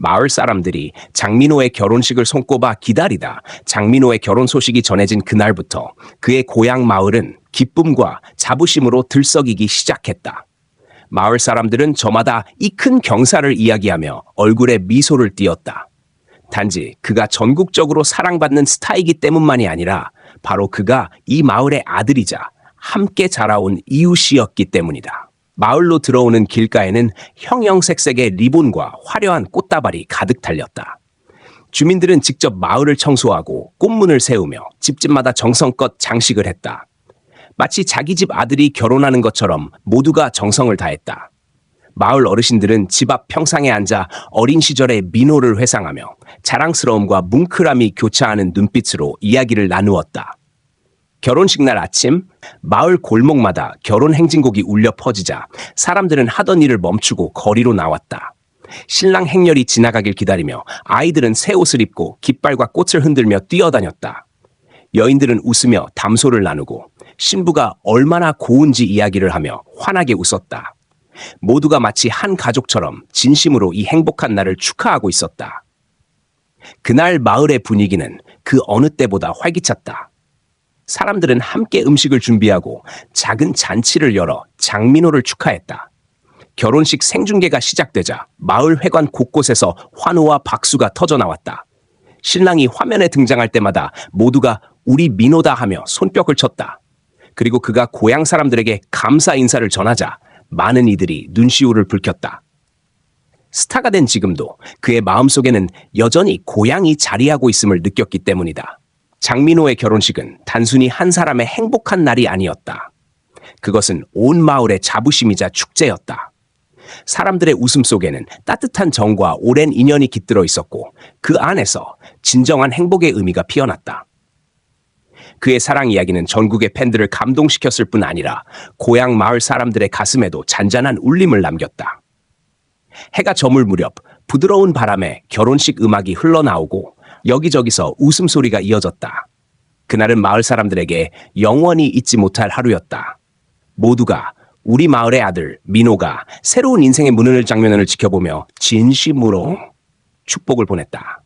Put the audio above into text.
마을 사람들이 장민호의 결혼식을 손꼽아 기다리다 장민호의 결혼 소식이 전해진 그날부터 그의 고향 마을은 기쁨과 자부심으로 들썩이기 시작했다. 마을 사람들은 저마다 이 큰 경사를 이야기하며 얼굴에 미소를 띄었다. 단지 그가 전국적으로 사랑받는 스타이기 때문만이 아니라 바로 그가 이 마을의 아들이자 함께 자라온 이웃이었기 때문이다. 마을로 들어오는 길가에는 형형색색의 리본과 화려한 꽃다발이 가득 달렸다. 주민들은 직접 마을을 청소하고 꽃문을 세우며 집집마다 정성껏 장식을 했다. 마치 자기 집 아들이 결혼하는 것처럼 모두가 정성을 다했다. 마을 어르신들은 집 앞 평상에 앉아 어린 시절의 민호를 회상하며 자랑스러움과 뭉클함이 교차하는 눈빛으로 이야기를 나누었다. 결혼식 날 아침 마을 골목마다 결혼 행진곡이 울려 퍼지자 사람들은 하던 일을 멈추고 거리로 나왔다. 신랑 행렬이 지나가길 기다리며 아이들은 새 옷을 입고 깃발과 꽃을 흔들며 뛰어다녔다. 여인들은 웃으며 담소를 나누고 신부가 얼마나 고운지 이야기를 하며 환하게 웃었다. 모두가 마치 한 가족처럼 진심으로 이 행복한 날을 축하하고 있었다. 그날 마을의 분위기는 그 어느 때보다 활기찼다. 사람들은 함께 음식을 준비하고 작은 잔치를 열어 장민호를 축하했다. 결혼식 생중계가 시작되자 마을 회관 곳곳에서 환호와 박수가 터져 나왔다. 신랑이 화면에 등장할 때마다 모두가 우리 민호다 하며 손뼉을 쳤다. 그리고 그가 고향 사람들에게 감사 인사를 전하자 많은 이들이 눈시울을 붉혔다. 스타가 된 지금도 그의 마음속에는 여전히 고향이 자리하고 있음을 느꼈기 때문이다. 장민호의 결혼식은 단순히 한 사람의 행복한 날이 아니었다. 그것은 온 마을의 자부심이자 축제였다. 사람들의 웃음 속에는 따뜻한 정과 오랜 인연이 깃들어 있었고 그 안에서 진정한 행복의 의미가 피어났다. 그의 사랑 이야기는 전국의 팬들을 감동시켰을 뿐 아니라 고향 마을 사람들의 가슴에도 잔잔한 울림을 남겼다. 해가 저물 무렵 부드러운 바람에 결혼식 음악이 흘러나오고 여기저기서 웃음소리가 이어졌다. 그날은 마을 사람들에게 영원히 잊지 못할 하루였다. 모두가 우리 마을의 아들 민호가 새로운 인생의 문을 열 장면을 지켜보며 진심으로 축복을 보냈다.